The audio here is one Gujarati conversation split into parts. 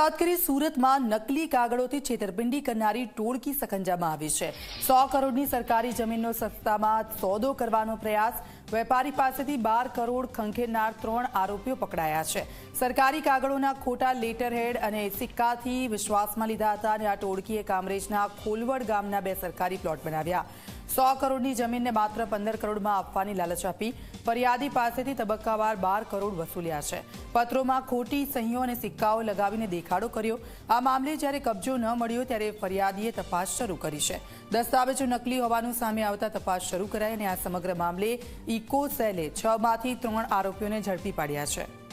વાત કરીએ સુરતમાં નકલી કાગળોથી છેતરપિંડી કરનારી ટોળકી સખંજામાં આવી છે. સો કરોડની સરકારી જમીનનો સસ્તામાં સોદો કરવાનો પ્રયાસ, વેપારી પાસેથી બાર કરોડ ખંખેરનાર ત્રણ આરોપીઓ પકડાયા છે. સરકારી કાગળોના ખોટા લેટરહેડ અને સિક્કાથી વિશ્વાસમાં લીધા હતા અને આ ટોળકીએ કામરેજના ખોલવડ ગામના બે સરકારી પ્લોટ બનાવ્યા. સો કરોડની જમીનને માત્ર પંદર કરોડમાં આપવાની લાલચ આપી ફરિયાદી પાસેથી તબક્કાવાર બાર કરોડ વસૂલ્યા છે. પત્રોમાં ખોટી સહીઓ અને સિક્કાઓ લગાવીને દેખાડો કર્યો. આ મામલે જ્યારે કબજો ન મળ્યો ત્યારે ફરિયાદીએ તપાસ શરૂ કરી છે. દસ્તાવેજો નકલી હોવાનું સામે આવતા તપાસ શરૂ કરાઈ અને આ સમગ્ર મામલે ઇકો સેલે છ માંથી ત્રણ આરોપીઓને ઝડપી પાડ્યા છે.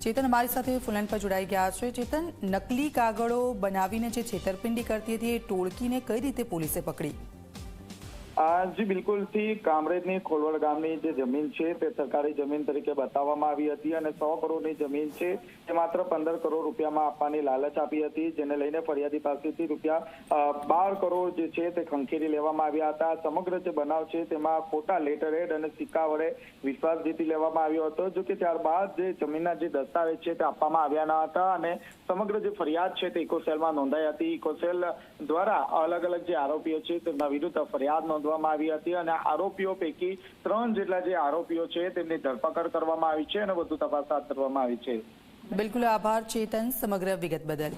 ચેતન અમારી સાથે ફુલન પર જોડાઈ ગયા છે. ચેતન, નકલી કાગળો બનાવીને જે છેતરપિંડી કરતી હતી, એ ટોળકીને કઈ રીતે પોલીસે પકડી? જી બિલકુલથી કામરેજની ખોલવડ ગામની જે જમીન છે તે સરકારી જમીન તરીકે બતાવવામાં આવી હતી અને સો કરોડની જમીન છે તે માત્ર પંદર કરોડ રૂપિયામાં આપવાની લાલચ આપી હતી, જેને લઈને ફરિયાદી પાસેથી રૂપિયા બાર કરોડ જે છે તે ખંખેરી લેવામાં આવ્યા હતા. સમગ્ર જે બનાવ છે તેમાં ખોટા લેટરહેડ અને સિક્કા વડે વિશ્વાસ જીતી લેવામાં આવ્યો હતો, જો કે ત્યારબાદ જે જમીનના જે દસ્તાવેજ છે તે આપવામાં આવ્યા ન હતા અને સમગ્ર જે ફરિયાદ છે તે ઇકોસેલમાં નોંધાઈ હતી. ઇકોસેલ દ્વારા અલગ અલગ જે આરોપીઓ છે તેમના વિરુદ્ધ ફરિયાદ નોંધવામાં આવી હતી અને આરોપીઓ પૈકી ત્રણ જેટલા જે આરોપીઓ છે તેમની ધરપકડ કરવામાં આવી છે અને વધુ તપાસ હાથ ધરવામાં આવી છે. બિલકુલ આભાર, ચેતન, સમગ્ર વિગત બદલ.